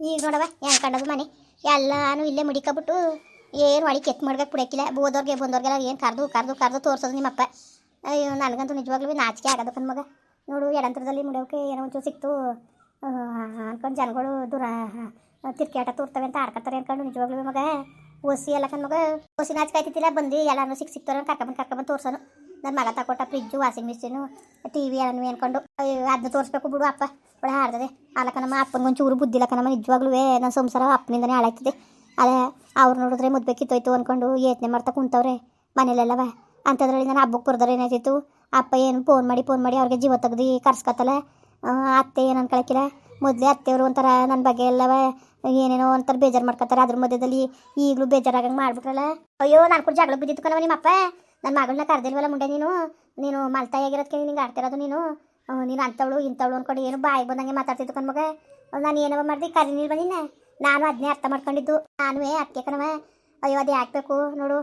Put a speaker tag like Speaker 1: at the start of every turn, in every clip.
Speaker 1: ಈಗ ನೋಡವ ಹೆಂಗೆ ಕಂಡದು ಮನೆ? ಎಲ್ಲಾನು ಇಲ್ಲೇ ಮುಡಿಕೊಬಿಟ್ಟು ಏನು ಒಳಗೆ ಕೆತ್ತು ಮಾಡ್ಬೇಕು ಬಿಡಕ್ಕಿಲ್ಲ ಬೋದವ್ರಿಗೆ ಬಂದವ್ರಿಗೆಲ್ಲ ಏನು ಕರ್ದು ಕರ್ದು ಕರ್ದು ತೋರ್ಸೋದು ನಿಮ್ಮಪ್ಪ. ಅಯ್ಯೋ, ನನಗಂತೂ ನಿಜವಾಗ್ಲೂ ನಾಚಿಕೆ ಆಗೋದು ಕಣ್ ಮಗ. ನೋಡು, ಎಡಂತರದಲ್ಲಿ ಮುಡಿಯೋಕೆ ಏನೋ ಒಂಚೂರು ಸಿಕ್ತು. ಅನ್ಕೊಂಡು ಜನಗಳು ದೂರ ತಿರ್ಕಾಟ ತೋರ್ತವೆ ಅಂತ ಆಡ್ಕೊತಾರೆ ಅನ್ಕೊಂಡು ನಿಜವಾಗ್ಲೂ ಮಗ. ಓಸಿ ಎಲ್ಲ ಕಣ್ಮಗ ಮಗ. ಒಸಿ ನಾಚಿಕೆ ಆಯ್ತಿತ್ತಿಲ್ಲ, ಬಂದು ಎಲ್ಲಾನು ಸಿಕ್ ಸಿಕ್ತಾರೆ ಕರ್ಕೊಂಬಂದು ಕರ್ಕೊಂಬಂದು ತೋರ್ಸೋನು. ನನ್ನ ಮಗ ತಗೊಟ್ಟ fridge washing machine T V ಅನ್ನು ಅನ್ಕೊಂಡು ಅದನ್ನ ತೋರಿಸ್ಬೇಕು ಬಿಡು ಅಪ್ಪ. ಒಳ್ಳೆ ಹಾಡ್ತದೆ. ಅಲ್ಲ ನಮ್ಮ ಅಪ್ಪನಿಗೊಂದು ಚೂರು ಬುದ್ಧಿಲ್ಲ ಕಣಮ್ಮ ನಿಜವಾಗ್ಲೂ ನನ್ನ ಸಂಸಾರ ಅಪ್ಪನಿಂದನೇ ಹಾಳಾಗ್ತದೆ. ಅದೇ ಅವ್ರು ನೋಡಿದ್ರೆ ಮುದ್ದೆ ಕಿತ್ತೋಯ್ತು ಅಂದ್ಕೊಂಡು ಯೋಚನೆ ಮಾಡ್ತಾ ಕುಂತವ್ರೆ ಮನೇಲೆಲ್ಲವ. ಅಂಥದ್ರಲ್ಲಿ ನಾನು ಹಬ್ಬಕ್ಕೆ ಬರ್ದಾರೆ ಏನಾಯ್ತಿತ್ತು? ಅಪ್ಪ ಏನು ಫೋನ್ ಮಾಡಿ ಫೋನ್ ಮಾಡಿ ಅವ್ರಿಗೆ ಜೀವ ತೆಗ್ದು ಕರ್ಸ್ಕೊತಲ್ಲ ಆ, ಅತ್ತೆ ಏನು ಅನ್ಕೊಳಕಿಲ್ಲ? ಮೊದಲೇ ಅತ್ತೆಯವರು ಒಂಥರ ನನ್ನ ಬಗ್ಗೆ ಎಲ್ಲವ ಏನೇನೋ ಒಂಥರ ಬೇಜಾರು ಮಾಡ್ಕೊತಾರೆ ಅದ್ರ ಮಧ್ಯದಲ್ಲಿ ಈಗಲೂ ಬೇಜಾರಾಗಂಗೆ ಮಾಡ್ಬಿಟ್ರಲ್ಲ. ಅಯ್ಯೋ ನಾನು ಕೂಡ ಜಗಳ ಬಿದ್ದಿತ್ತು ಕಣವ ನಿಮ್ಮಪ್ಪ. ನನ್ನ ಮಗಳನ್ನ ಕರೆದಿಲ್ವಲ್ಲ ಮುಂಡೆ ನೀನು? ನೀನು ಮಲ್ತಾಯಾಗಿರೋದಕ್ಕೆ ನಿಂಗೆ ಆಡ್ತಿರೋದು ನೀನು? ನೀನು ಅಂಥವಳು, ಇಂಥವಳು ಅನ್ಕೊಂಡು ಏನು ಬಾಯಿ ಬಂದಂಗೆ ಮಾತಾಡ್ತಿದ್ದು ಕಣ್ಮಗ ನಾನು ಏನವ ಮಾಡ್ದೆ? ಕರಿ ನೀರು ಬಂದಿನ? ನಾನು ಅದನ್ನೇ ಅರ್ಥ ಮಾಡ್ಕೊಂಡಿದ್ದು. ನಾನು ಅದಕ್ಕೆ ಕಣವ. ಅಯ್ಯೋ, ಅದು ಹಾಕ್ಬೇಕು ನೋಡು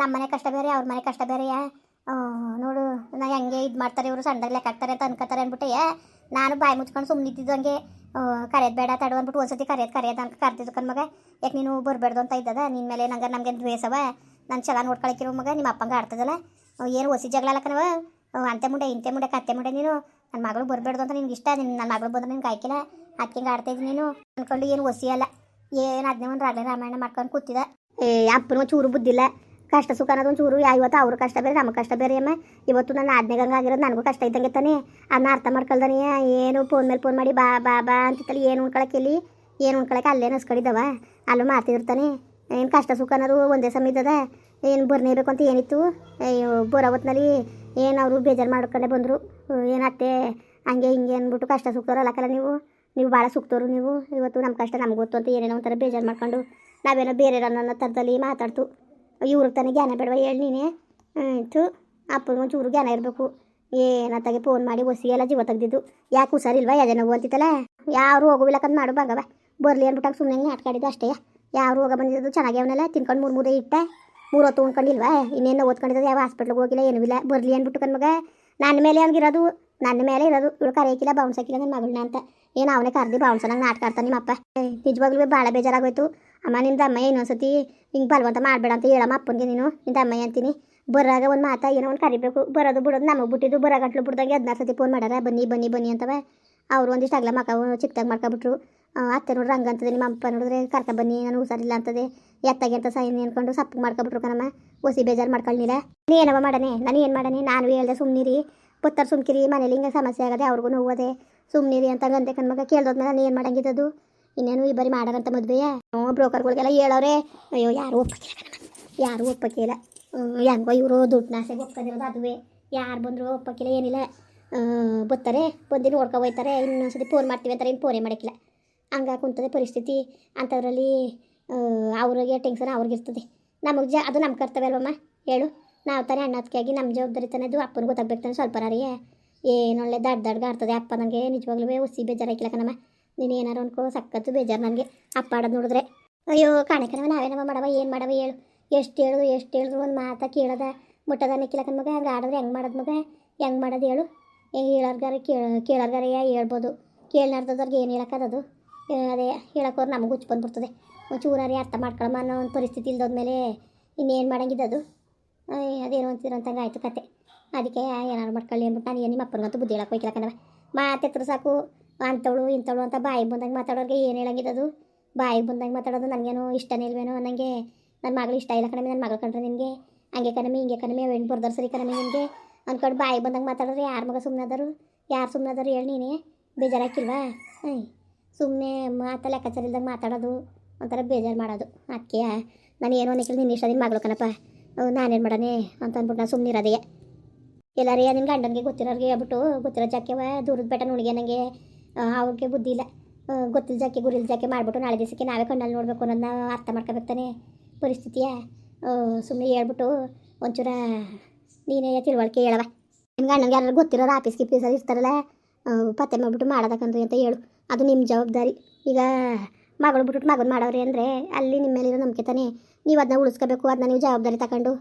Speaker 1: ನಮ್ಮ ಮನೆ ಕಷ್ಟ ಬೇರೆ, ಅವ್ರ ಮನೆ ಕಷ್ಟ ಬೇರೆಯಾ? ನೋಡು, ನಾ ಹೆಂಗೆ ಇದು ಮಾಡ್ತಾರೆ ಇವರು, ಸಣ್ಣದಾಗ ಲೆಕ್ಕ ಹಾಕ್ತಾರೆ ಅಂತ ಅನ್ಕೋತಾರೆ ಅಂದ್ಬಿಟ್ಟೆ ನಾನು ಬಾಯಿ ಮುಚ್ಕೊಂಡು ಸುಮ್ಮನಿದ್ದು ಹಂಗೆ. ಕರೆಯೋದು ಬೇಡ ತಡು ಅಂದ್ಬಿಟ್ಟು ಒಂದ್ಸತಿ ಕರೆಯೋದು ಕರೆಯೋದು ಅಂತ ಕರ್ತಿದ್ದು ಕಣ್ಮಗ ಯಾಕೆ ನೀನು ಬರಬೇಡ್ದು ಅಂತ ಇದ್ದದ? ನಿನ್ನ ಮೇಲೆ ನಂಗೆ ನಮಗೆ ದ್ವೇಷವ? ನಾನು ಚಲ ನೋಡ್ಕೊಳಕಿರೋ ಮಗ ನಿಮ್ಮ ಅಪ್ಪಂಗೆ ಆಡ್ತದಲ್ಲ? ಏನು ಒಸಿ ಜಗಳ ಅಲ್ಲಕನವ ಅಂತೆ ಮುಂಡೆ ಇಂತೆ ಮುಂಡೆ ಕತ್ತೆ ಮುಂಡೆ ನೀನು? ನನ್ನ ಮಗಳು ಬರಬೇಡ್ದು ಅಂತ ನಿನ್ಗೆ ಇಷ್ಟ? ನಿನ್ನ ನನ್ನ ಮಗಳು ಬಂದ್ರೆ ನಿನ್ಗೆ ಕಾಯ್ಕಿಲ್ಲ? ಅದಕ್ಕೆ ಹಿಂಗೆ ಆಡ್ತಾ ಇದ್ದೀನಿ ನೀನು? ಅಂದ್ಕೊಂಡು ಏನು ಒಸಿ ಅಲ್ಲ. ಏನು ಅದನ್ನೇ ಒಂದು ರಾಗಲೇ ರಾಮಾಯಣ ಮಾಡ್ಕೊಂಡು ಕೂತಿದ. ಏ, ಅಪ್ಪನ ಚೂರು ಬುದ್ಧಿಲ್ಲ ಕಷ್ಟ ಸುಖ ಅನ್ನೋದು ಒಂದು ಚೂರು. ಇವತ್ತು ಅವ್ರ ಕಷ್ಟ ಬೇರೆ ನಮ್ಮ ಕಷ್ಟ ಬೇರೆ ಅಮ್ಮ. ಇವತ್ತು ನನ್ನ ಆಜ್ಞೆಗಂಗೆ ಆಗಿರೋದು ನನಗೂ ಕಷ್ಟ ಇದ್ದಂಗೆ ತಾನೆ. ಅದನ್ನ ಅರ್ಥ ಮಾಡ್ಕೊಳ್ದಾನೆ. ಏನು ಫೋನ್ ಮೇಲೆ ಫೋನ್ ಮಾಡಿ ಬಾ ಬಾ ಬಾ ಅಂತಿತ್ತಲ್ಲ, ಏನು ಉಣ್ಕೊಳಕ್ಕೆ ಇಲ್ಲಿ ಏನು ಉಣ್ಕೊಳಕ್ಕೆ ಅಲ್ಲೇ ನಸ್ಕಡಿದವ ಅಲ್ಲೂ ಮಾಡ್ತಿರ್ತಾನೆ ಏನು ಕಷ್ಟ ಸುಖ ಅನ್ನೋದು ಒಂದೇ ಸಮಯದ ಏನು ಏನು ಬರ್ನೇಬೇಕು ಅಂತ ಏನಿತ್ತು. ಅಯ್ಯೋ, ಬರೋ ಹೊತ್ನಲ್ಲಿ ಏನು ಅವರು ಬೇಜಾರು ಮಾಡ್ಕೊಂಡೆ ಬಂದರು. ಏನು ಅತ್ತೆ ಹಂಗೆ ಹಿಂಗೆ ಅಂದ್ಬಿಟ್ಟು ಕಷ್ಟ ಸುಖರಲ್ಲಕ್ಕಲ್ಲ ನೀವು. ನೀವು ಭಾಳ ಸುಖ್ತವ್ರು ನೀವು. ಇವತ್ತು ನಮ್ಮ ಕಷ್ಟ ನಮ್ಗೆ ಗೊತ್ತು ಅಂತ ಏನೇನೋ ಒಂಥರ ಬೇಜಾರು ಮಾಡ್ಕೊಂಡು ನಾವೇನೋ ಬೇರೆ ನನ್ನ ಥರದಲ್ಲಿ ಮಾತಾಡ್ತು ಇವ್ರಿಗೆ ತಾನೇ ಜ್ಞಾನ ಬೇಡವ ಹೇಳಿ ನೀನೆ. ಆಯಿತು, ಅಪ್ಪನಿಗೆ ಒಂಚೂರು ಜ್ಞಾನ ಇರಬೇಕು. ಏನತ್ತಾಗೆ ಫೋನ್ ಮಾಡಿ ಒಸಿ ಎಲ್ಲ ಜೀವ ತೆಗ್ದಿದ್ದು. ಯಾಕೆ ಹುಷಾರಿಲ್ವಾ ಯಾವ್ದೇ ನೋವು ಯಾರು ಯಾರು ಹೋಗೋವಿಲ್ಲಕಂತ ಮಾಡು ಭಾಗವ ಬರಲಿ ಅಂದ್ಬಿಟ್ಟಾಗ ಸುಮ್ಮನೆ ಆಟಕಾಡಿದ್ದು ಅಷ್ಟೇ. ಯಾರು ರೋಗ ಬಂದಿದ್ದು ಚೆನ್ನಾಗಿ ಅವನೆಲ್ಲ, ತಿನ್ಕೊಂಡು ಮೂರು ಮೂರೇ ಇಟ್ಟೆ. ಮೂರು ಹೊತ್ತು ಇನ್ನೇನು ಓದ್ಕೊಂಡಿದ್ದು ಯಾವ ಹಾಸ್ಪಿಟ್ಲಿಗೆ ಹೋಗಿಲ್ಲ, ಏನೂ ಇಲ್ಲ. ಬರಲಿ ಅಂದ್ಬಿಟ್ಟು ಕಣ್ಮಗ ನನ್ನ ಮೇಲೆ ಹಂಗಿರೋದು ನನ್ನ ಮೇಲೆ ಇರೋದು. ಇವಳು ಕರೆಯಕ್ಕಿಲ್ಲ ಬೌನ್ಸ್ ಹಾಕಿಲ್ಲ ನನ್ನ ಮಗಳನ್ನ ಅಂತ. ಏನು ಅವನೇ ಕರ್ದು ಬೌನ್ಸನಾಗ ನಾಟಕ ಆಡ್ತಾನೆ ನಿಮ್ಮಪ್ಪ ನಿಜವಾಗ್ಲೂ ಭಾಳ ಬೇಜಾರಾಗೋಯ್ತು. ಅಮ್ಮ ನಿಮ್ದು ಅಮ್ಮಯ್ಯ ಇನ್ನೊಂದ್ಸತಿ ಹಿಂಗೆ ಬಲವಂತ ಮಾಡಬೇಡ ಅಂತ ಹೇಳಮ್ಮ ಅಪ್ಪನಿಗೆ ನೀನು. ನಿಂದ ಅಮ್ಮ ಅಂತೀನಿ. ಬರಾಗ ಒಂದು ಮಾತಾ, ಏನೋ ಒಂದು ಕರಿಬೇಕು. ಬರೋದು ಬಿಡೋದು ನಮಗೆ ಬಿಟ್ಟಿದ್ದು ಬರೋ ಗಂಟ್ಲು ಬಿಡ್ದಂಗೆ ಹದಿನಾರು ಸತಿ ಫೋನ್ ಮಾಡ್ಯಾರ. ಬನ್ನಿ ಬನ್ನಿ ಬನ್ನಿ ಅಂತವ. ಅವರು ಒಂದಿಷ್ಟು ಆಗಲ್ಲ ಮಕ್ಕ ಚಿಕ್ಕದಾಗಿ ಮಾಡ್ಕೊಬಿಟ್ರು. ಅತ್ತೆ ನೋಡ್ರಿ ಹಂಗೆ ಅಂತದೆ, ನಿಮ್ಮ ಅಪ್ಪ ನೋಡಿದ್ರೆ ಕರ್ಕ ಬನ್ನಿ, ನಾನು ಹುಷಾರಿಲ್ಲ ಅಂತದೆ. ಎತ್ತಾಗೆ ಅಂತ ಸೈನ್ ಅನ್ಕೊಂಡು ಸಪ್ಪು ಮಾಡ್ಕೊಬಿಟ್ರು ಕಣಮ್ಮ. ಒಸಿ ಬೇಜಾರು ಮಾಡ್ಕೊಳ್ಳಿಲ್ಲ ನೀ ಏನವ ಮಾಡನೆ? ನಾನು ಏನು ಮಾಡನೆ? ನಾನು ಹೇಳ್ದೆ ಸುಮ್ಮನಿರಿ ಪುತ್ತರ್ ಸುಮ್ಕಿರಿ, ಮನೇಲಿ ಹಿಂಗೆ ಸಮಸ್ಯೆ ಆಗದೆ ಅವ್ರಿಗೂ ನೋವದೆ ಸುಮ್ಮನಿರಿ ಅಂತ ಗಂದೆ ಕಣ್ಮಗ, ಕೇಳ್ದೋದ್ಮೇಲೆ ನಾನು ಏನು ಮಾಡಂಗಿದ್ದದು? ಇನ್ನೇನು ಈ ಬರೀ ಮಾಡಾರಂತ ಮದುವೆಯ? ಬ್ರೋಕರ್ಗಳಿಗೆಲ್ಲ ಹೇಳೋರೆ. ಅಯ್ಯೋ, ಯಾರು ಒಪ್ಪಕ್ಕಿಲ್ಲ ಯಾರು ಒಪ್ಪಕ್ಕಿಲ್ಲ ಹೆಂಗೋ ಇವರು ದುಡ್ಡು ನಾಸೆಗೆ ಒಪ್ಕೊಂಡಿರೋದು ಅದುವೇ. ಯಾರು ಬಂದರೂ ಒಪ್ಪಕ್ಕಿಲ್ಲ ಏನಿಲ್ಲ. ಬರ್ತಾರೆ ಬಂದು ನೋಡ್ಕೊ ಹೋಯ್ತಾರೆ. ಇನ್ನೊಂದ್ಸತಿ ಫೋನ್ ಮಾಡ್ತೀವಿ ಅಂತಾರೆ, ಇನ್ನು ಫೋನೇ ಮಾಡೋಕ್ಕಿಲ್ಲ. ಹಂಗ ಕುಂತದೆ ಪರಿಸ್ಥಿತಿ. ಅಂಥದ್ರಲ್ಲಿ ಅವ್ರಿಗೆ ಟೆನ್ಷನ್ ಅವ್ರಿಗಿರ್ತದೆ ನಮಗೆ ಜ, ಅದು ನಮ್ಮ ಕರ್ತವ್ಯ ಅಲ್ವಮ್ಮ. ಹೇಳು. ನಾವು ತಾನೇ ಅಣ್ಣತ್ಕಾಗಿ ನಮ್ಮ ಜವಾಬ್ದಾರಿ ತಾನೇ ಅದು. ಅಪ್ಪನ ಗೊತ್ತಾಗ್ಬೇಕು ತಾನೆ ಸ್ವಲ್ಪ ರೀ ಏನೊಳ್ಳೆ ದಡ್ ದಡ್ಗ ಆಡ್ತದೆ ಅಪ್ಪ ನನಗೆ ನಿಜವಾಗ್ಲೂ ಹುಸಿ ಬೇಜಾರು ಕಣಮ್ಮ. ನೀನು ಏನಾರು ಅನ್ಕೋ ಸಕ್ಕತ್ತು ಬೇಜಾರು ನನಗೆ. ಅಪ್ಪ ಆಡೋದು ನೋಡಿದ್ರೆ. ಅಯ್ಯೋ ಕಾಣಕನವ ನಾವೇನವ ಮಾಡವ, ಏನು ಮಾಡವ ಹೇಳು. ಎಷ್ಟು ಹೇಳಿದ್ರು ಎಷ್ಟು ಹೇಳಿದ್ರು ಒಂದು ಮಾತಾ ಕೇಳದ. ಮುಟ್ಟದ ನಿಕ್ಕಿಲ್ಲ ಮಗ. ಹಂಗೆ ಆಡಿದ್ರೆ ಹೆಂಗೆ ಮಾಡೋದು ಮಗ? ಹೆಂಗೆ ಮಾಡೋದು ಹೇಳು. ಹೆಂಗೆ ಹೇಳೋರ್ಗಾರ, ಕೇಳ ಕೇಳೋರ್ಗಾರ ಹೇಳ್ಬೋದು. ಕೇಳಲಾರ್ದವ್ರಿಗೆ ಏನು ಹೇಳಕ್ಕದದು ಅದೇ ಹೇಳೋಕ್ಕೋರು ನಮಗೆ ಹುಚ್ಚು ಬಂದ್ಬಿಡ್ತದೆ. ಒಂಚೂರಾರಿ ಅರ್ಥ ಮಾಡ್ಕೊಳಮ್ಮ ಅನ್ನೋ ಒಂದು ಪರಿಸ್ಥಿತಿ ಇಲ್ದೋದ್ಮೇಲೆ ಇನ್ನೇನು ಮಾಡಂಗಿದ್ದದು ಅದೇನು ಅಂತಂಗೆ ಆಯಿತು ಕತೆ. ಅದಕ್ಕೆ ಏನಾರು ಮಾಡ್ಕೊಳ್ಳಿ ಅಂದ್ಬಿಟ್ಟು ನಾನು ಏನು ನಿಮ್ಮ ಅಪ್ಪನಿಗಂತೂ ಬುದ್ಧಿ ಹೇಳಕ್ಕೆ ಹೋಯ್ಕಿಲ್ಲ ಕಣವ ಮಾತೆತ್ರ ಸಾಕು. ಅಂಥವಳು, ಇಂಥವಳು ಅಂತ ಬಾಯಿಗೆ ಬಂದಂಗೆ ಮಾತಾಡೋರಿಗೆ ಏನು ಹೇಳಂಗಿದ್ದದು ಬಾಯಿಗೆ ಬಂದಂಗೆ ಮಾತಾಡೋದು ನನಗೇನು ಇಷ್ಟನೇ ಇಲ್ವೇನೋ ನನಗೆ ನನ್ನ ಮಗಳು ಇಷ್ಟ ಇಲ್ಲ ಕಣಮೆ ನನ್ನ ಮಗಳು ಕಂಡ್ರೆ ನಿನಗೆ ಹಂಗೆ ಕಣಮೆ ಹಿಂಗೆ ಕಣಮೆ ಹೆಣ್ಣು ಬರ್ದಾರ ಸರಿ ಕಣಮೆ ನಿನಗೆ ಅಂದ್ಕೊಂಡು ಬಾಯಿಗೆ ಬಂದಂಗೆ ಮಾತಾಡೋರು ಯಾರ ಮಗ ಸುಮ್ಮನಾದರು ಯಾರು ಸುಮ್ಮನಾದರು ಹೇಳಿ ನೀನೇ? ಬೇಜಾರಾಕಿಲ್ವಾ ಐ ಸುಮ್ಮನೆ ಮಾತ ಲೆಕ್ಕಾಚಾರ ಇಲ್ದಂಗೆ ಮಾತಾಡೋದು, ಒಂಥರ ಬೇಜಾರು ಮಾಡೋದು. ಅದಕ್ಕೆ ನಾನು ಏನೋ ಅನ್ನಕ್ಕಿಲ್ಲ ನಿನ್ನ ಇಷ್ಟ ನಿನ್ನ ಮಗಳು ಕಣಪ್ಪ. ನಾನೇನು ಮಾಡನೆ ಅಂತ ಅಂದ್ಬಿಟ್ಟು ನಾನು ಎಲ್ಲರೂ ಏನು ನಿನ್ನ ಗಂಡನಿಗೆ ಗೊತ್ತಿರೋರಿಗೆ ಹೇಳ್ಬಿಟ್ಟು ಗೊತ್ತಿರೋ ಜಾಕೆವ ದೂರದ ಬೆಟ್ಟ ನುಣಿಗೆ ನನಗೆ ಅವ್ರಿಗೆ ಬುದ್ಧಿ ಇಲ್ಲ. ಗೊತ್ತಿಲ್ಲ ಜಾಕೆ, ಗುರಿಲ್ ಜಾಕೆ ಮಾಡಿಬಿಟ್ಟು ನಾಳೆ ದಿವಸಕ್ಕೆ ನಾವೇ ಕಣ್ಣಲ್ಲಿ ನೋಡಬೇಕು ಅನ್ನೋದನ್ನ ಅರ್ಥ ಮಾಡ್ಕೋಬೇಕು ತಾನೆ ಪರಿಸ್ಥಿತಿಯ. ಸುಮ್ಮನೆ ಹೇಳ್ಬಿಟ್ಟು ಒಂಚೂರ ನೀನೇ ತಿಳುವಳಿಕೆ ಹೇಳವ ನಿಮ್ಗೆ ಗಂಡನಿಗೆ ಯಾರು ಗೊತ್ತಿರೋರು ಆಫೀಸ್ ಗಿಫೀಸಲ್ಲಿ ಇರ್ತಾರಲ್ಲ ಪತ್ತೆ ಮಾಡಿಬಿಟ್ಟು ಮಾಡೋದಕ್ಕಂದ್ರಿ ಅಂತ ಹೇಳು. ಅದು ನಿಮ್ಮ ಜವಾಬ್ದಾರಿ. ಈಗ ಮಗಳು ಬಿಟ್ಬಿಟ್ಟು ಮಗನ ಮಾಡೋರಿ ಅಂದರೆ ಅಲ್ಲಿ ನಿಮ್ಮ ಮೇಲಿರೋ ನಂಬಿಕೆ ತಾನೇ. ನೀವು ಅದನ್ನ ಉಳಿಸ್ಕೋಬೇಕು ಅದನ್ನ ನೀವು ಜವಾಬ್ದಾರಿ ತಗೊಂಡು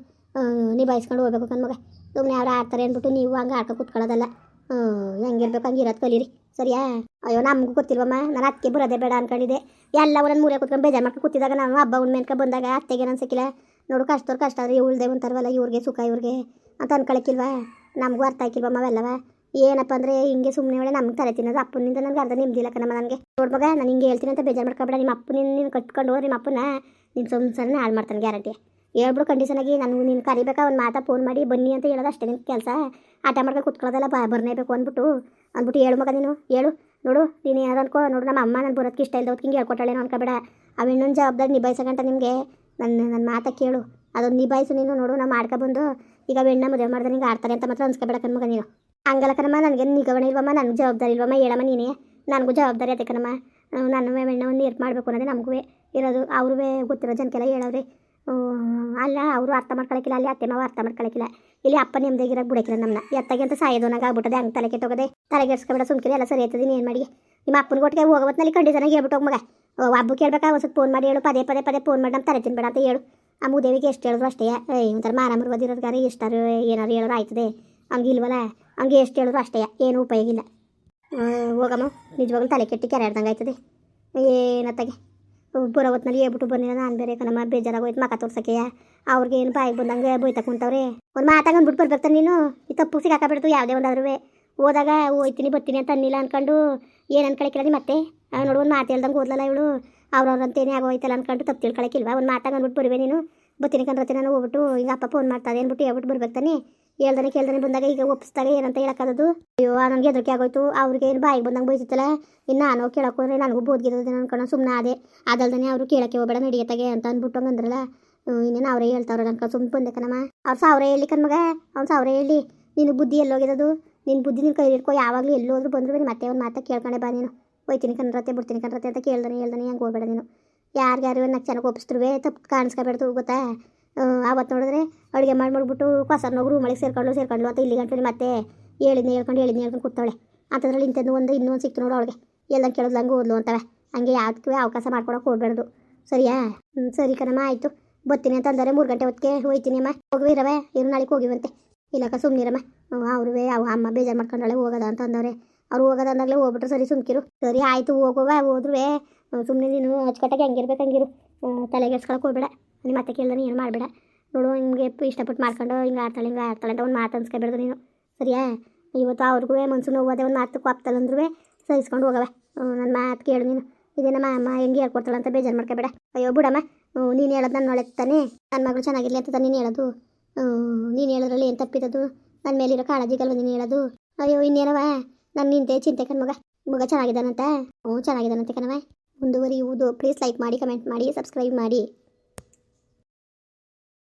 Speaker 1: ನಿಭಾಯಿಸ್ಕೊಂಡು ಹೋಗ್ಬೇಕು ಮಗ. ಸುಮ್ಮನೆ ಅವ್ರು ಆಡ್ತಾರೆ ಅಂದ್ಬಿಟ್ಟು ನೀವು ಹಂಗೆ ಆಡ್ಕೊಂಡು ಕುತ್ಕೊಳ್ಳೋದಲ್ಲ. ಹೆಂಗಿರ್ಬೇಕು ಹಂಗೆ ಇರೋದು ಕಲೀರಿ. ಸರಿಯಾ? ಅಯ್ಯೋ, ನಮಗೂ ಗೊತ್ತಿಲ್ವಮ್ಮ, ನಾನು ಅತ್ತಿಗೆ ಬರೋದೇ ಬೇಡ ಅಂದ್ಕೊಂಡಿದ್ದೆ ಎಲ್ಲ ಒಂದೊಂದು ಮೂರೇ ಕೂತ್ಕೊಂಡು ಬೇಜಾರು ಮಾಡ್ಕೊಂಡು ಕೂತಿದಾಗ ನಾನು ಹಬ್ಬ ಉಣ್ಮೆ ಬಂದಾಗ ಅತ್ತೆಗೆ ಅನ್ಸಕ್ಕಿಲ್ಲ ನೋಡು ಕಷ್ಟವ್ರು ಕಷ್ಟ ಆದರೆ ಉಳ್ದೆ ಅಂತಾರವಲ್ಲ ಇವ್ರಿಗೆ ಸುಖ, ಇವ್ರಿಗೆ ಅಂತ ಅನ್ಕೊಳಕ್ಕಿಲ್ವಾ? ನಮಗೂ ಅರ್ಥ ಆಗಿಲ್ವಮ್ಮ ಅವೆಲ್ಲವ? ಏನಪ್ಪ ಅಂದ್ರೆ ಹಿಂಗೆ ಸುಮ್ಮನೆ ಒಳ್ಳೆ ನಮ್ಗೆ ತಲೆ ತಿನ್ನೋದು, ಅಪ್ಪನಿಂದ ನನಗೆ ಅರ್ಧ ನಿಮ್ದಿಲ್ಲ ಕಣಮ್ಮ ನನಗೆ. ನೋಡ್ಬಾಗ ನಾನು ಹಿಂಗೆ ಹೇಳ್ತೀನಿ ಅಂತ ಬೇಜಾರು ಮಾಡ್ಕೊಬೇಡ ನಿಮ್ಮ ಅಪ್ಪನಿಂದ ನೀನು ಕಟ್ಕೊಂಡು ಹೋಗಿ ನಿಮ್ಮ ಅಪ್ಪನ ನಿಮ್ಮ ಸಂಸಾರನೇ ಹಾಳು ಮಾಡ್ತಾನೆ ಗ್ಯಾರಂಟಿ. ಹೇಳ್ಬಿಡು ಕಂಡೀಷನ್ ಆಗಿ, ನನಗೆ ನೀನು ಕರಿಬೇಕಾ, ಒಂದು ಮಾತಾ ಫೋನ್ ಮಾಡಿ, ಬನ್ನಿ ಅಂತ ಹೇಳೋದು ಅಷ್ಟೇ ನಿಮ್ಮ ಕೆಲಸ. ಆಟ ಮಾಡ್ಕೊಂಡು ಕುತ್ಕೊಳ್ಳೋದೆಲ್ಲ ಬ ಬರ್ನೇಬೇಕು ಅಂದ್ಬಿಟ್ಟು ಅಂದ್ಬಿಟ್ಟು ಹೇಳು ಮಗ ನೀನು, ಹೇಳು. ನೋಡು, ನೀನು ಯಾರು ಅನ್ಕೋ, ನೋಡು ನಮ್ಮ ಅಮ್ಮ ನಾನು ಬರೋದಕ್ಕೆ ಇಷ್ಟ ಇಲ್ಲದ ಹಿಂಗೆ ಹೇಳ್ಕೊಟ್ಟಾಳೇನೋ ಅನ್ಕೋಬೇಡ. ಅವು ಇನ್ನೊಂದು ಜವಾಬ್ದಾರಿ ನಿಭಾಯಿಸಕಂಟ ನಿಮಗೆ ನನ್ನ ನನ್ನ ಮಾತಾ ಕೇಳು. ಅದೊಂದು ನಿಭಾಯಿಸು ನೀನು, ನೋಡು, ನಾವು ಮಾಡ್ಕೊಬಂದು ಈಗ ಅವೆಣ್ಣ ಮದುವೆ ಮಾಡಿದ್ರೆ ನಿಂಗೆ ಆಡ್ತಾರೆ ಅಂತ ಮಾತ್ರ ಅನ್ಸ್ಕೊಬೇಡ ಕಣ್ಮಗ ನೀನು. ಹಂಗಲ್ಲ ಕಣಮ್ಮ ನನಗೆ ನಿಗಮನ ಇಲ್ವಮ್ಮ ನನಗೆ ಜವಾಬ್ದಾರಿ ಇಲ್ವಮ್ಮ ಹೇಳಮ್ಮ ನೀನೇ. ನನಗೂ ಜವಾಬ್ದಾರಿ ಅದೇ ಕಣಮ್ಮ. ನನ್ನ ಒಂದು ನೀರು ಮಾಡಬೇಕು ಅನ್ನೋದೇ ನಮಗೂ ಇರೋದು ಅವ್ರೂ ಗೊತ್ತಿರೋ ಜನಕ್ಕೆಲ್ಲ ಹೇಳವ್ರಿ. ಅಲ್ಲ, ಅವರು ಅರ್ಥ ಮಾಡ್ಕೊಳಕಿಲ್ಲ, ಅಲ್ಲಿ ಅತ್ತೆ ಮಾವ ಅರ್ಥ ಮಾಡ್ಕೊಳಕಿಲ್ಲ. ಇಲ್ಲಿ ಅಪ್ಪ ನೆಮ್ಮದಿಯಾಗಿರೋಕೆ ಬಿಡಕಿಲ್ಲ ನಮ್ಮನ್ನ ಎತ್ತಾಗೆ ಅಂತ ಸಾಯೋದೋನಾಗ ಆಗ್ಬಿಟ್ಟದೆ, ಹಂಗೆ ತಲೆ ಕೆಟ್ಟೋಗದೆ. ತಲೆಗೆಡ್ಸ್ಕೊಬೇಡ ಸುಮ್ಕಿರಿ, ಎಲ್ಲ ಸರಿ ಆಯ್ತದೆ ಏನು ಮಾಡಿ. ನಿಮ್ಮ ಅಪ್ಪನ ಕೊಟ್ಟಿಗೆ ಹೋಗೋವತ್ನಲ್ಲಿ ಕಂಡೀಷನಾಗಿ ಹೇಳ್ಬಿಟ್ಟು ಹೋಗ ಮಗ. ಹಬ್ಬ ಕೇಳ್ಬೇಕಾ? ಸ್ವಲ್ಪ ಫೋನ್ ಮಾಡಿ ಹೇಳು. ಪದೇ ಪದೇ ಪದೇ ಫೋನ್ ಮಾಡಿ ನಮ್ಮ ತಲೆ ತಿನ್ಬೇಡ ಅಂತ ಹೇಳು. ಆ ಮೂದೇವಿಗೆ ಎಷ್ಟು ಹೇಳಿದ್ರು ಅಷ್ಟೇ. ಒಂಥರ ಮಾರಾಮರು ಓದಿರೋದ್ಗಾರೆ ಎಷ್ಟಾರು ಏನಾರು ಹೇಳೋರು ಆಯ್ತದೆ. ಹಂಗೆ ಇಲ್ವಲ್ಲ ಹಂಗೆ ಎಷ್ಟು ಹೇಳಿದ್ರು ಅಷ್ಟೇ, ಏನು ಉಪಯೋಗ ಇಲ್ಲ. ಹೋಗಮ್ಮ, ನಿಜವಾಗ್ಲೂ ತಲೆ ಕೆಟ್ಟಿ ಕೆರೆ ಆಡ್ದಂಗೆ ಆಯ್ತದೆ ಏನತ್ತಾಗೆ ಬರೋ ಹೊತ್ನಲ್ಲಿ ಹೇಳ್ಬಿಟ್ಟು ಬಂದಿಲ್ಲ ನಾನು ಬೇರೆ ಕಣಮ್ಮ, ಬೇಜಾರಾಗೋಯ್ತು ಮಕ ತೋರ್ಸಕ್ಕೆ ಅವ್ರಿಗೆ ಏನು ಬಾಯಿಗೆ ಬಂದಂಗೆ ಬೈತಾ ಕುಂತವ್ರೆ? ಒಂದು ಮಾತಾಗಂದ್ಬಿಟ್ಟು ಬರ್ಬೇಕು ನೀನು? ಈ ತಪ್ಪು ಸಿಗಾಕಬಿಡ್ತು ಯಾವುದೇ ಒಂದಾದ್ರೂ ಹೋದಾಗ ಹೋಯ್ತೀನಿ ಬರ್ತೀನಿ ಅಂತ ಅನ್ನಿಲ್ಲ ಅನ್ಕೊಂಡು ಏನು ಅನ್ಕೊಳಕಿಲ್ಲ ನೀ ಮತ್ತೆ? ನೋಡು, ಒಂದು ಮಾತು ಹೇಳ್ದಂಗೆ ಓದಲಲ್ಲ ಇವಳು? ಅವ್ರವ್ರಂತೇನೇ ಆಗೋಯ್ತಲ್ಲ ಅನ್ಕೊಂಡು ತಪ್ಪು ತಿಳ್ಕೊಳಕಿಲ್ವಾ? ಒಂದು ಮಾತಾಗಂದ್ಬಿಟ್ಟು ಬರುವೆ ನೀನು? ಬರ್ತೀನಿ ಕಂಡ್ರತ್ತೆ ನಾನು ಹೋಗ್ಬಿಟ್ಟು ಈಗ ಅಪ್ಪ ಫೋನ್ ಮಾಡ್ತಾರೆ ಅಂದ್ಬಿಟ್ಟು ಹೇಳ್ಬಿಟ್ಟು ಬರ್ಬೇಕು ತಾನೆ? ಹೇಳ್ದಾನೆ ಕೇಳ್ದಾನೆ ಬಂದಾಗ ಈಗ ಒಪ್ಪಿಸ್ದಾಗ ಏನಂತ ಹೇಳಕ್ಕಾಗದು ಅಯ್ಯೋ ನನಗೆ ಹೆದರಿಕೆ ಆಗೋಯ್ತು. ಅವ್ರಿಗೆ ಏನು ಬಾಯಿಗೆ ಬಂದಂಗೆ ಬೈತಿತ್ತಲ್ಲ ಇನ್ನು ನಾನು ಕೇಳಕ್ಕೆ ಹೋದ್ರೆ ನನಗೂ ಬೋದ್ಗಿರೋದು ಅನ್ಕೊಂಡು ಸುಮ್ಮನೆ ಅದೇ ಅದಲ್ದೇ ಅವರು ಕೇಳಕ್ಕೆ ಹೋಗಬೇಡ ನಡಿಯತ್ತಾಗೆ ಅಂತ ಅಂದ್ಬಿಟ್ಟು ಹಂಗಂದ್ರಲ್ಲ ಇನ್ನೇನು ಅವರೇ ಹೇಳ್ತಾವ್ರೆ ಅನ್ಕೊಂಡು ಸುಮ್ಮನೆ ಬಂದೆ ಕಣಮ್ಮ. ಅವ್ರು ಸಾವಿರ ಹೇಳಿ ಕಣ್ಮಗ ಅವ್ನು ಸಾವಿರ ಹೇಳಿ ನಿನ್ನ ಬುದ್ಧಿ ಎಲ್ಲೋಗಿರೋದು ನಿನ್ನ ಬುದ್ಧಿ ನಿನ್ನ ಕೈ ಹಿಡ್ಕೊ, ಯಾವಾಗಲೂ ಎಲ್ಲೋದ್ರು ಬಂದ್ರು ಮತ್ತೆ ಒಂದು ಮಾತಾ ಕೇಳ್ಕೊಂಡೆ ಬಾ ನೀನು. ಹೋಯ್ತೀನಿ ಕಣ್ರತ್ತೆ ಬಿಡ್ತೀನಿ ಕಣ್ರತ್ತೆ ಅಂತ ಕೇಳ್ದಾನೆ, ಹೇಳ್ದಾನೆ, ಹಂಗೆ ಹೋಗ್ಬೇಡ ನೀನು. ಯಾರಿಗಾರು ನಾಲ್ಕು ಚೆನ್ನಾಗಿ ಒಪ್ಪಿಸ್ತ್ರುವೆ? ತಪ್ಪು ಕಾಣಿಸ್ಕೊಬೇಡ್ದು ಗೊತ್ತಾ? ಆವತ್ತು ನೋಡಿದ್ರೆ ಅಡುಗೆ ಮಾಡಿ ಮಾಡ್ಬಿಟ್ಟು ಕೊಸರ್ನೋಗಿ ಮಳೆಗೆ ಸೇರ್ಕೊಂಡು ಸೇರ್ಕೊಂಡು ಅಂತ ಇಲ್ಲಿ ಗಂಟೆ ಮತ್ತೆ ಹೇಳಿದ್ನ ಹೇಳ್ಕೊಂಡು ಹೇಳಿದ್ನ ಹೇಳ್ಕೊಂಡು ಕೂತವಳೆ. ಅಂಥದ್ರಲ್ಲಿ ಇಂಥದ್ದು ಒಂದು, ಇನ್ನೊಂದು ಸಿಕ್ತು ನೋಡು ಅವಳಿಗೆ. ಎಲ್ಲ ಕೇಳೋದು ಹಂಗೆ ಓದ್ಲು ಅಂತವೆ. ಹಂಗೆ ಯಾವ್ದಕ್ಕೂ ಅವಕಾಶ ಮಾಡ್ಕೊಡೋಕೆ ಹೋಗ್ಬಾರ್ದು ಸರಿಯಾ? ಹ್ಞೂ ಸರಿ ಕಣಮ್ಮ, ಆಯಿತು. ಬರ್ತೀನಿ ಅಂತ ಅಂದರೆ. ಮೂರು ಗಂಟೆ ಹೊತ್ತಿಗೆ ಹೋಯ್ತೀನಿ ಅಮ್ಮ. ಹೋಗುವ ಇರವೆ ಇರು ನಾಳೆಗೆ ಹೋಗಿವಂತೆ ಇಲ್ಲಕ್ಕ ಸುಮ್ಮನಿರಮ್ಮ ಅವ್ರುವೆ, ಅವ ಅಮ್ಮ ಬೇಜಾರು ಮಾಡ್ಕೊಂಡಳೆ, ಹೋಗೋದ ಅಂತ ಅಂದವ್ರೆ. ಅವ್ರು ಹೋಗೋದ ಅಂದಾಗಲೇ ಹೋಗ್ಬಿಟ್ರು. ಸರಿ, ಸುಮ್ಕಿರು. ಸರಿ, ಆಯಿತು, ಹೋಗುವ, ಹೋದ್ರುವೆ. ಸುಮ್ಮನೆ ನೀನು ಅಚ್ಚುಕಟ್ಟಾಗಿ ಹಂಗಿರ್ಬೇಕು, ಹಂಗಿರು. ತಲೆಗೆಡ್ಸ್ಕೊಳಕ್ಕೆ ಹೋಗ್ಬೇಡ. ನಿಮ್ಮ ಮತ್ತೆ ನೀನು ಏನು ಮಾಡಬೇಡ. ನೋಡು, ಹಿಂಗೆ ಇಷ್ಟಪಟ್ಟು ಮಾಡ್ಕೊಂಡು ಹಿಂಗೆ ಆಡ್ತಾಳೆ ಹಿಂಗೆ ಆಡ್ತಾಳೆ ಅಂತ ಒಂದು ಮಾತು ಅನ್ಸ್ಕೊಬೇಡ್ದು ನೀನು. ಸರಿಯಾ? ಇವತ್ತು ಅವ್ರಿಗೂ ಮನ್ಸು ನೋವದೆ ಒಂದು ಮಾತು ಕೋಪ್ತಾಳೆ ಅಂದ್ರೂ ಸಹಿಸ್ಕೊಂಡು ಹೋಗವೆ ನನ್ನ ಮಾತು ಕೇಳು ನೀನು. ಇದೇನಮ್ಮ ಅಮ್ಮ ಹೆಂಗೆ ಹೇಳ್ಕೊಡ್ತಾಳೆ ಅಂತ ಬೇಜಾರು ಮಾಡ್ಕೋಬೇಡ. ಅಯ್ಯೋ, ಬಿಡಮ್ಮ. ನೀನು ಹೇಳೋದು ನಾನು ತಾನೇ. ನನ್ನ ಮಗಳು ಚೆನ್ನಾಗಿರಲಿ ಅಂತ ನೀನು ಹೇಳೋದು. ನೀನು ಹೇಳೋದ್ರಲ್ಲಿ ಏನು ತಪ್ಪಿದ್ದು? ನನ್ನ ಮೇಲಿರೋ ಕಾಳಜಿಗಲ್ವ ನೀನು ಹೇಳೋದು? ಅಯ್ಯೋ ಇನ್ನೇನವ ನನ್ನ ನಿಂತೆ ಚಿಂತೆ ಕಣ್ ಮಗ. ಮಗ ಚೆನ್ನಾಗಿದ್ದಾನಂತ? ಹ್ಞೂ, ಚೆನ್ನಾಗಿದ್ದಾನಂತೆ ಕಣವ ಮುಂದುವರಿಯುವುದು. ಪ್ಲೀಸ್ ಲೈಕ್ ಮಾಡಿ, ಕಮೆಂಟ್ ಮಾಡಿ, ಸಬ್ಸ್ಕ್ರೈಬ್ ಮಾಡಿ.